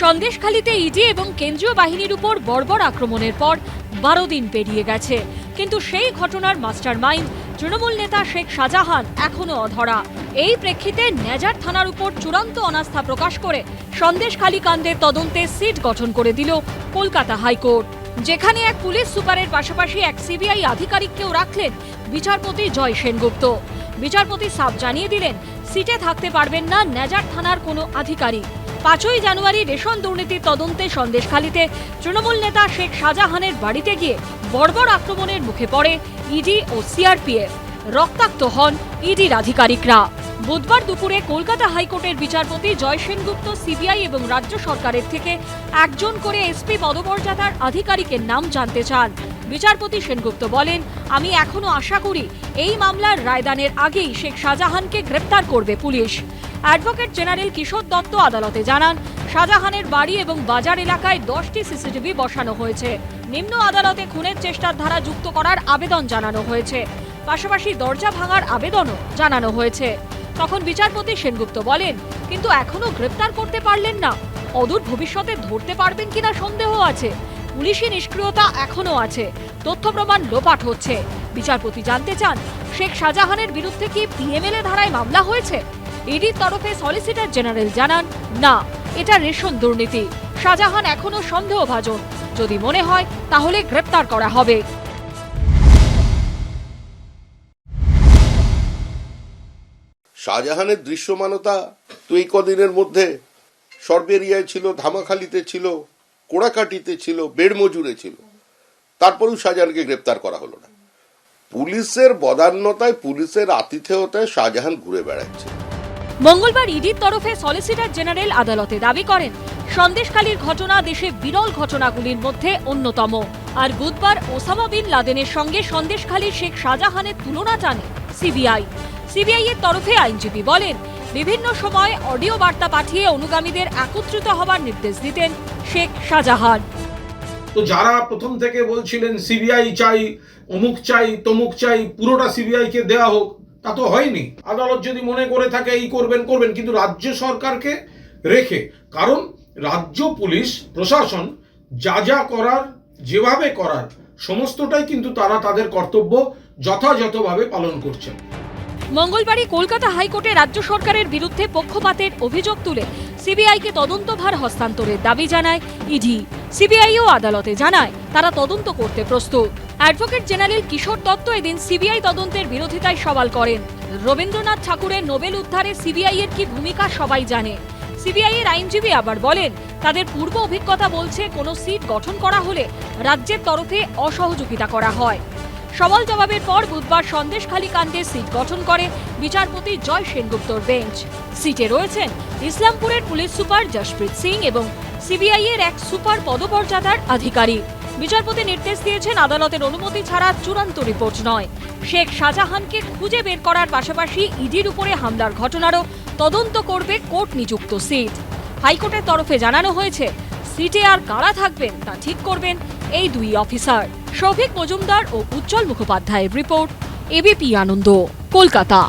সন্দেশখালীতে ED এবং কেন্দ্রীয় বাহিনীর উপর বর্বর আক্রমণের পর বারো দিন পেরিয়ে গেছে। কিন্তু সেই ঘটনার মাস্টার মাইন্ড তৃণমূল নেতা শেখ শাহজাহান এখনও অধরা। এই প্রেক্ষিতে নেজার থানার উপর চূড়ান্ত অনাস্থা প্রকাশ করে সন্দেশখালী কাণ্ডের তদন্তে সিট গঠন করে দিল কলকাতা হাইকোর্ট। যেখানে এক পুলিশ সুপারের পাশাপাশি এক সিবিআই আধিকারিককেও রাখলেন বিচারপতি জয় সেনগুপ্ত। বিচারপতি সাফ জানিয়ে দিলেন, সিটে থাকতে পারবেন না নেজার থানার কোনো আধিকারিক। পাঁচই জানুয়ারি রেশন দুর্নীতির তদন্তে সন্দেশখালিতে তৃণমূল নেতা শেখ শাহজাহানের বাড়িতে গিয়ে বর্বর আক্রমণের মুখে পড়ে ইডি ও সিআরপিএফ। রক্তাক্ত হন ইডির আধিকারিকরা। বুধবার দুপুরে কলকাতা হাইকোর্টের বিচারপতি জয় সেনগুপ্ত সিবিআই এবং রাজ্য সরকারের থেকে একজন করে এসপি পদমর্যাদার আধিকারিকের নাম জানতে চান। বিচারপতি সেনগুপ্ত বলেন, আমি এখনও আশা করি এই মামলার রায়দানের আগেই শেখ শাহজাহানকে গ্রেপ্তার করবে পুলিশ। অ্যাডভোকেট জেনারেল কিশোর দত্ত আদালতে জানান, শাহজাহানের বাড়ি এবং বাজার এলাকায় দশটি সিসিটিভি বসানো হয়েছে। নিম্ন আদালতে খুনের চেষ্টার ধারা যুক্ত করার আবেদন জানানো হয়েছে। পাশাপাশি দরজা ভাঙার আবেদনও জানানো হয়েছে। তখন বিচারপতি সেনগুপ্ত বলেন, কিন্তু এখনও গ্রেপ্তার করতে পারলেন না। অদূর ভবিষ্যতে ধরতে পারবেন কিনা সন্দেহ আছে। পুলিশি নিষ্ক্রিয়তা এখনও আছে। তথ্য প্রমাণ লোপাট হচ্ছে। বিচারপতি জানতে চান, শেখ শাহজাহানের বিরুদ্ধে কি পিএমএলএ ধারায় মামলা হয়েছে? ইডির তরফে সলিসিটর জেনারেল জানান, না, এটা রেশন দুর্নীতি। শাহজাহান এখনও সন্দেহভাজন। যদি মনে হয়, তাহলে গ্রেপ্তার করা হবে। শাহজাহানের দৃশ্যমানতা তো এই কদিনের মধ্যে সর্বেরিয়ায় ছিল, ধামাখালিতে ছিল, কোড়াকাটিতে ছিল, বেড়মজুরে ছিল। তারপরেও শাহজাহানকে গ্রেপ্তার করা হলো না। পুলিশের বদান্যতায়, পুলিশের আতিথেয়তায় শাহজাহান ঘুরে বেড়াচ্ছে। মঙ্গলবার ইডির তরফে সলিসিটর জেনারেল আদালতে দাবি করেন, সন্দেশখালীর ঘটনা দেশে বিরল ঘটনাগুলির মধ্যে অন্যতম। আর বুধবার ওসামা বিন লাদেনের সঙ্গে সন্দেশখালীর শেখ শাহজাহানের তুলনা টানে সিবিআই। সিবিআই এর তরফে আইনজীবী বলেন, বিভিন্ন সময় অডিও বার্তা পাঠিয়ে অনুগামীদের একত্রিত হবার নির্দেশ দিতেন শেখ শাহজাহান। তো যারা প্রথম থেকে বলছিলেন, সিবিআই চাই, অমুক চাই, তমুক চাই, পুরোটা সিবিআই কে দেওয়া হোক তা তো হয়নি। আদালত যদি মনে করে থাকে এই করবেন করবেন, কিন্তু রাজ্য সরকারকে রেখে, কারণ রাজ্য, পুলিশ, প্রশাসন যা যা করার, যেভাবে করার, সমস্তটাই কিন্তু তারা তাদের কর্তব্য যথাযথভাবে পালন করছেন। মঙ্গলবারই কলকাতা হাইকোর্টে রাজ্য সরকারের বিরুদ্ধে পক্ষপাতের অভিযোগ তুলে সিবিআইকে তদন্তভার হস্তান্তরের দাবি জানায় ইডি। সিবিআইও আদালতে জানায়, তারা তদন্ত করতে প্রস্তুত। অ্যাডভোকেট জেনারেল কিশোর দত্ত এদিন সিবিআই তদন্তের বিরোধিতায় সওয়াল করেন। রবীন্দ্রনাথ ঠাকুরের নোবেল উদ্ধারে সিবিআই এর কি ভূমিকা সবাই জানে। সিবিআই এর আইনজীবী আবার বলেন, তাদের পূর্ব অভিজ্ঞতা বলছে কোনো সিট গঠন করা হলে রাজ্যের তরফে অসহযোগিতা করা হয়। সওয়াল জবাবের পর বুধবার সন্দেশখালী কাণ্ডে সিট গঠন করে বিচারপতি জয় সেনগুপ্তর বেঞ্চ। সিটে রয়েছেন ইসলামপুরের পুলিশ সুপার জশপ্রীত সিং এবং সিবিআই এর এক সুপার পদমর্যাদার আধিকারিক। বিচারপতি নির্দেশ দিয়েছেন, আদালতের অনুমতি ছাড়া চূড়ান্ত রিপোর্ট নয়। শেখ শাহজাহানকে খুঁজে বের করার পাশাপাশি ইডির উপরে হামলার ঘটনারও তদন্ত করবে কোর্ট নিযুক্ত সিট। হাইকোর্টের তরফে জানানো হয়েছে, সিটে আর কারা থাকবেন তা ঠিক করবেন এই দুই অফিসার। শৌভিক মজুমদার ও উজ্জ্বল মুখোপাধ্যায়ের রিপোর্ট, এবিপি আনন্দ, কলকাতা।